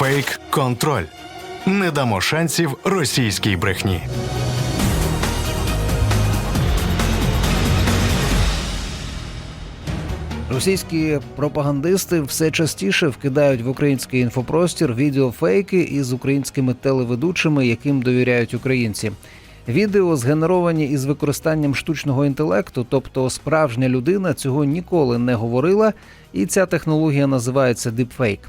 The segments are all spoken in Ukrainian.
Діпфейк контроль. Не дамо шансів російській брехні. Російські пропагандисти все частіше вкидають в український інфопростір відеофейки із українськими телеведучими, яким довіряють українці. Відео згенеровані із використанням штучного інтелекту, тобто справжня людина цього ніколи не говорила, і ця технологія називається дипфейк.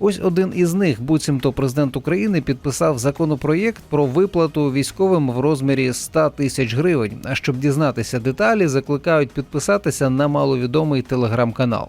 Ось один із них, буцімто президент України, підписав законопроєкт про виплату військовим в розмірі 100 тисяч гривень. А щоб дізнатися деталі, закликають підписатися на маловідомий телеграм-канал.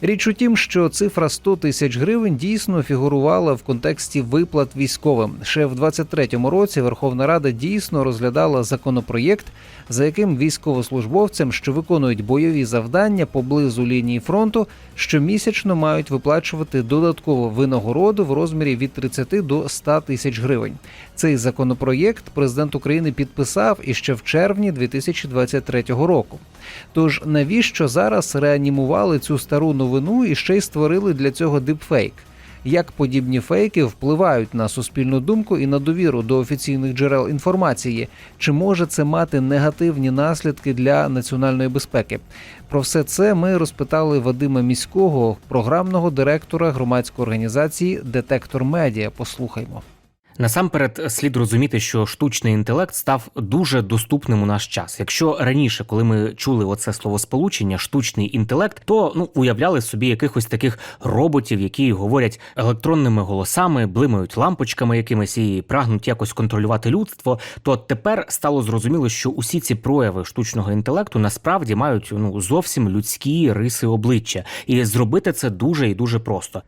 Річ у тім, що цифра 100 тисяч гривень дійсно фігурувала в контексті виплат військовим. Ще в 23-му році Верховна Рада дійсно розглядала законопроєкт, за яким військовослужбовцям, що виконують бойові завдання поблизу лінії фронту, щомісячно мають виплачувати додаткову винагороду в розмірі від 30 до 100 тисяч гривень. Цей законопроєкт президент України підписав іще в червні 2023 року. Тож навіщо зараз реанімували цю стару новину і ще й створили для цього дипфейк? Як подібні фейки впливають на суспільну думку і на довіру до офіційних джерел інформації? Чи може це мати негативні наслідки для національної безпеки? Про все це ми розпитали Вадима Міського, програмного директора громадської організації Детектор Медіа. Послухаймо. Насамперед слід розуміти, що штучний інтелект став дуже доступним у наш час. Якщо раніше, коли ми чули оце словосполучення, штучний інтелект, то ну уявляли собі якихось таких роботів, які говорять електронними голосами, блимають лампочками якимись і прагнуть якось контролювати людство. То тепер стало зрозуміло, що усі ці прояви штучного інтелекту насправді мають ну зовсім людські риси обличчя, і зробити це дуже і дуже просто.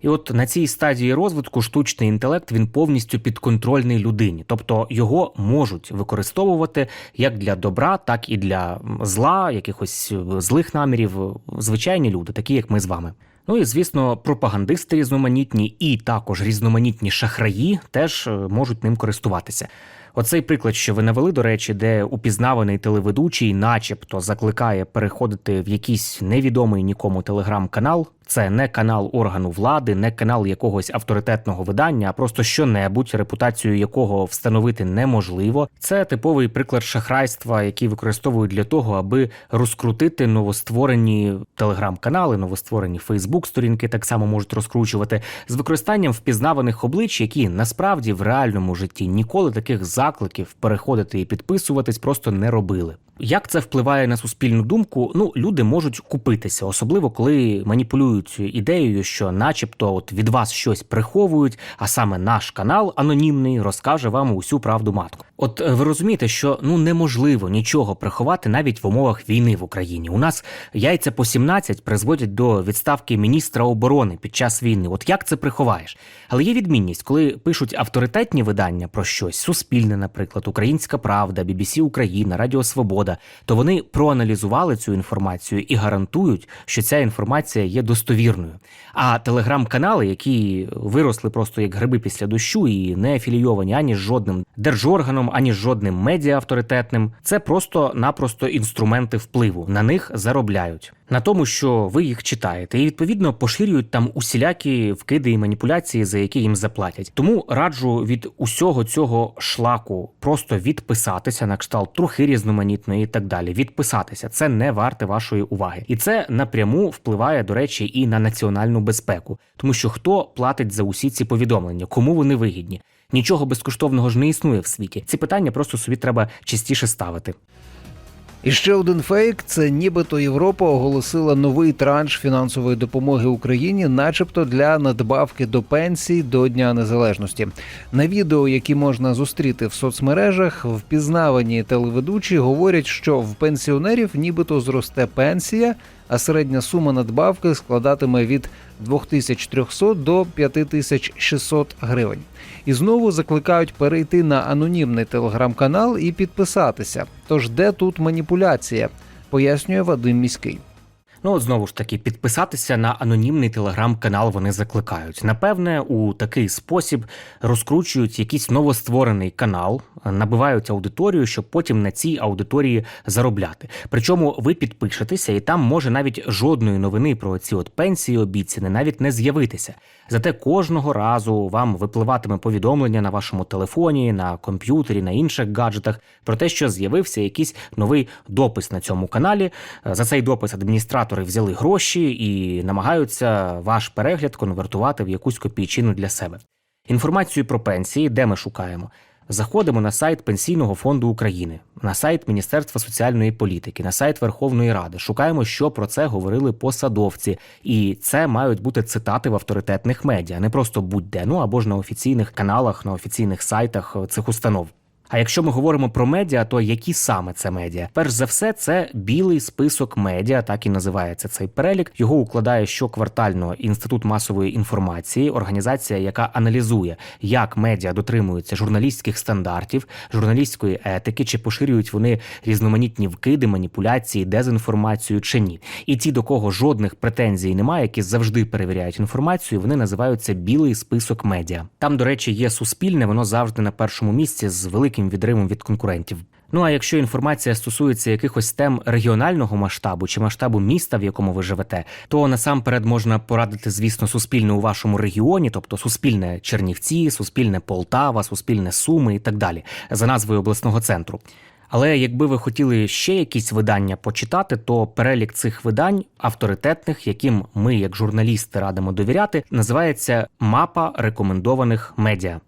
І от на цій стадії розвитку штучний інтелект він повністю підконтрольний людині, тобто його можуть використовувати як для добра, так і для зла, якихось е, злих намірів, е, звичайні люди, такі як ми з вами. Ну і звісно, пропагандисти різноманітні і також різноманітні шахраї теж е, можуть ним користуватися. Оцей приклад, що ви навели, до речі, де упізнаваний телеведучий, начебто, закликає переходити в якийсь невідомий нікому телеграм-канал. Це не канал органу влади, не канал якогось авторитетного видання, а просто що-небудь, репутацію якого встановити неможливо. Це типовий приклад шахрайства, який використовують для того, аби розкрутити новостворені телеграм-канали, новостворені Фейсбук-сторінки так само можуть розкручувати з використанням впізнаваних облич, які насправді в реальному житті ніколи таких закликів переходити і підписуватись просто не робили. Як це впливає на суспільну думку? Ну, люди можуть купитися, особливо коли маніпулюють ідеєю, що, начебто, от від вас щось приховують, а саме наш канал анонімний розкаже вам усю правду матку. От е, ви розумієте, що ну неможливо нічого приховати навіть в умовах війни в Україні. У нас яйця по 17 призводять до відставки міністра оборони під час війни. От як це приховаєш? Але є відмінність, коли пишуть авторитетні видання про щось, суспільне, наприклад, Українська Правда, BBC Україна, Радіо Свобода, то вони проаналізували цю інформацію і гарантують, що ця інформація є достовірною. А телеграм-канали, які виросли просто як гриби після дощу і не афілійовані ані з жодним держорганом, ані з жодним медіа авторитетним, це просто-напросто інструменти впливу. На них заробляють. На тому, що ви їх читаєте, і відповідно поширюють там усілякі вкиди і маніпуляції, за які їм заплатять. Тому раджу від усього цього шлаку просто відписатися на кшталт трохи різноманітної і так далі. Відписатися це не варте вашої уваги, і це напряму впливає, до речі, і на національну безпеку, тому що хто платить за усі ці повідомлення, кому вони вигідні. Нічого безкоштовного ж не існує в світі. Ці питання просто собі треба частіше ставити. І ще один фейк: це нібито Європа оголосила новий транш фінансової допомоги Україні, начебто для надбавки до пенсій до Дня Незалежності. На відео, які можна зустріти в соцмережах, впізнавані телеведучі говорять, що в пенсіонерів нібито зросте пенсія, а середня сума надбавки складатиме від 2300 до 5600 гривень. І знову закликають перейти на анонімний телеграм-канал і підписатися. Тож де тут маніпуляція? Пояснює Вадим Міський. Ну, от знову ж таки, підписатися на анонімний телеграм-канал вони закликають. Напевне, у такий спосіб розкручують якийсь новостворений канал, набивають аудиторію, щоб потім на цій аудиторії заробляти. Причому ви підпишетеся, і там може навіть жодної новини про ці от пенсії обіцяні навіть не з'явитися. Зате кожного разу вам випливатиме повідомлення на вашому телефоні, на комп'ютері, на інших гаджетах про те, що з'явився якийсь новий допис на цьому каналі. Е, За цей допис адміністратори взяли гроші і намагаються ваш перегляд конвертувати в якусь копійчину для себе. Інформацію про пенсії, де ми шукаємо? Заходимо на сайт Пенсійного фонду України, на сайт Міністерства соціальної політики, на сайт Верховної Ради. Шукаємо, що про це говорили посадовці, і це мають бути цитати в авторитетних медіа, не просто будь-де, ну або ж на офіційних каналах, на офіційних сайтах цих установ. А якщо ми говоримо про медіа, то які саме це медіа? Перш за все, це білий список медіа, так і називається цей перелік. Його укладає щоквартально інститут масової інформації, організація, яка аналізує, як медіа дотримуються журналістських стандартів, журналістської етики, чи поширюють вони різноманітні вкиди, маніпуляції, дезінформацію чи ні. І ті, до кого жодних претензій немає, які завжди перевіряють інформацію, вони називаються білий список медіа. Там, до речі, є суспільне, воно завжди на першому місці з великим відривом від конкурентів. Ну а якщо інформація стосується якихось тем регіонального масштабу чи масштабу міста, в якому ви живете, то насамперед можна порадити, звісно, суспільне у вашому регіоні, тобто суспільне Чернівці, суспільне Полтава, суспільне Суми і так далі, за назвою обласного центру. Але якби ви хотіли ще якісь видання почитати, то перелік цих видань авторитетних, яким ми, як журналісти, радимо довіряти, називається мапа рекомендованих медіа.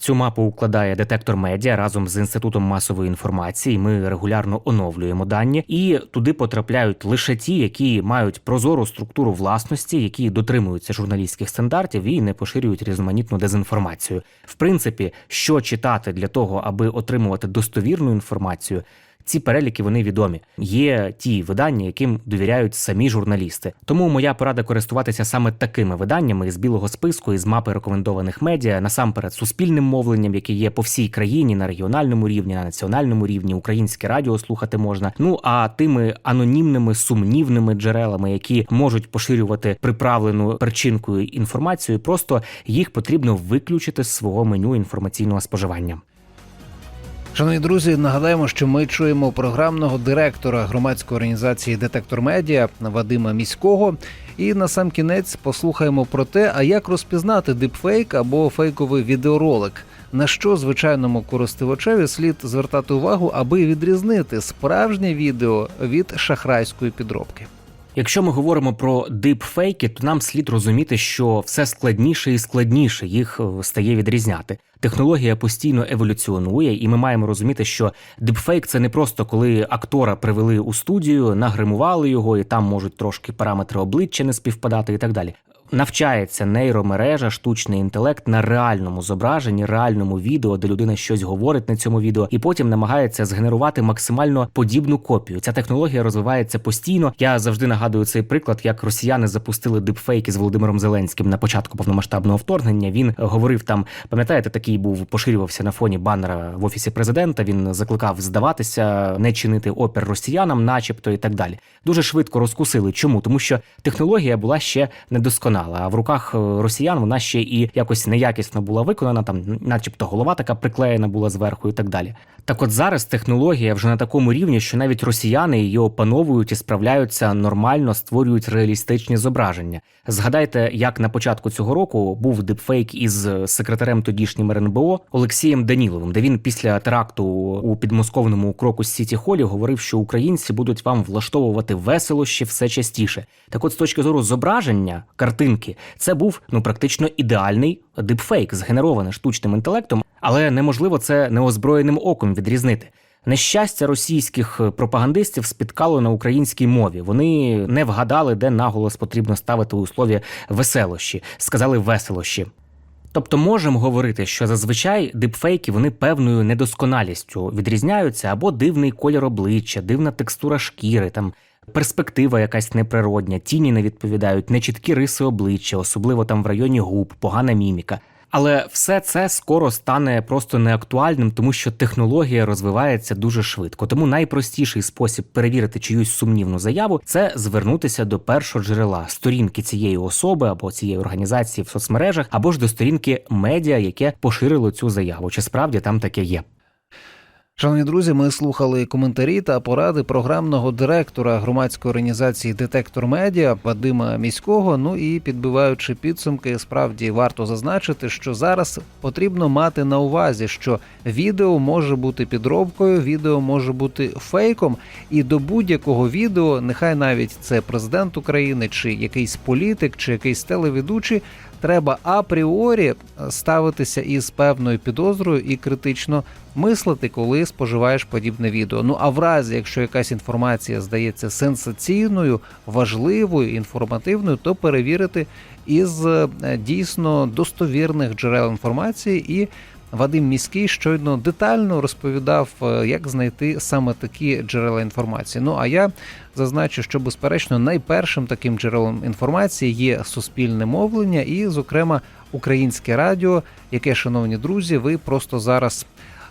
Цю мапу укладає детектор медіа разом з інститутом масової інформації. Ми регулярно оновлюємо дані, і туди потрапляють лише ті, які мають прозору структуру власності, які дотримуються журналістських стандартів і не поширюють різноманітну дезінформацію. В принципі, що читати для того, аби отримувати достовірну інформацію. Ці переліки вони відомі. Є ті видання, яким довіряють самі журналісти. Тому моя порада користуватися саме такими виданнями із білого списку, із мапи рекомендованих медіа, насамперед суспільним мовленням, яке є по всій країні на регіональному рівні, на національному рівні, українське радіо слухати можна. Ну а тими анонімними сумнівними джерелами, які можуть поширювати приправлену перчинкою інформацію, просто їх потрібно виключити з свого меню інформаційного споживання. Шановні друзі, нагадаємо, що ми чуємо програмного директора громадської організації Детектор Медіа Вадима Міського. І на сам кінець послухаємо про те, а як розпізнати дипфейк або фейковий відеоролик. На що звичайному користувачеві слід звертати увагу, аби відрізнити справжнє відео від шахрайської підробки. Якщо ми говоримо про дипфейки, то нам слід розуміти, що все складніше і складніше їх е, стає відрізняти. Технологія постійно еволюціонує, і ми маємо розуміти, що дипфейк це не просто коли актора привели у студію, нагримували його, і там можуть трошки параметри обличчя не співпадати і так далі. Навчається нейромережа, штучний інтелект на реальному зображенні, реальному відео, де людина щось говорить на цьому відео, і потім намагається згенерувати максимально подібну копію. Ця технологія розвивається постійно. Я завжди нагадую цей приклад, як росіяни запустили дипфейки з Володимиром Зеленським на початку повномасштабного вторгнення. Він говорив там, пам'ятаєте, такий був поширювався на фоні банера в офісі президента. Він закликав здаватися, не чинити опір росіянам, начебто, і так далі. Дуже швидко розкусили. Чому? Тому що технологія була ще недосконала. А в руках е, росіян вона ще і якось неякісно була виконана, там, начебто, голова така приклеєна була зверху і так далі. Так от зараз технологія вже на такому рівні, що навіть росіяни її опановують і справляються нормально, створюють реалістичні зображення. Згадайте, як на початку цього року був дипфейк із секретарем тодішнім РНБО Олексієм Даніловим, де він після теракту у підмосковному крокус Сіті Холі говорив, що українці будуть вам влаштовувати веселощі все частіше. Так, от з точки зору зображення картинки, це був ну практично ідеальний дипфейк, згенерований штучним інтелектом, але неможливо це неозброєним оком відрізнити. Нещастя російських пропагандистів спіткало на українській мові. Вони не вгадали, де наголос потрібно ставити у слові веселощі, сказали веселощі. Тобто можемо говорити, що зазвичай дипфейки вони певною недосконалістю відрізняються або дивний колір обличчя, дивна текстура шкіри, там перспектива якась неприродня, тіні не відповідають, нечіткі риси обличчя, особливо там в районі губ, погана міміка. Але все це скоро стане просто неактуальним, тому що технологія розвивається дуже швидко. Тому найпростіший спосіб перевірити чиюсь сумнівну заяву це звернутися до першого джерела сторінки цієї особи або цієї організації в соцмережах, або ж до сторінки медіа, яке поширило цю заяву. Чи справді там таке є? Шановні друзі, ми слухали коментарі та поради програмного директора громадської організації Детектор Медіа Вадима Міського. Ну і підбиваючи підсумки, справді варто зазначити, що зараз потрібно мати на увазі, що відео може бути підробкою, відео може бути фейком, і до будь-якого відео, нехай навіть це президент України, чи якийсь політик, чи якийсь телеведучий, треба апріорі ставитися із певною підозрою і критично мислити, коли споживаєш подібне відео. Ну а в разі, якщо якась інформація здається сенсаційною, важливою, інформативною, то перевірити із е, дійсно достовірних джерел інформації і. Вадим міський щойно детально розповідав, е, як знайти саме такі джерела інформації. Ну а я зазначу, що безперечно найпершим таким джерелом інформації є суспільне мовлення, і, зокрема, українське радіо, яке, шановні друзі, ви просто зараз.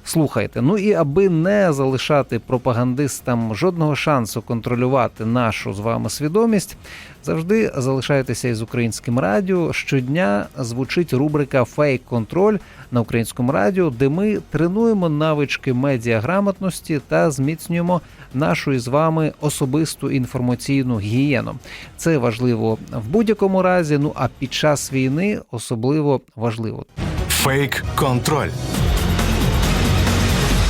Слухайте, ну і аби не залишати пропагандистам жодного шансу контролювати нашу з вами свідомість, завжди залишайтеся із українським радіо. Щодня звучить рубрика Фейк контроль на українському радіо, де ми тренуємо навички медіаграмотності та зміцнюємо нашу із вами особисту інформаційну гігієну. Це важливо в будь-якому разі. Ну а під час війни особливо важливо. Фейк контроль.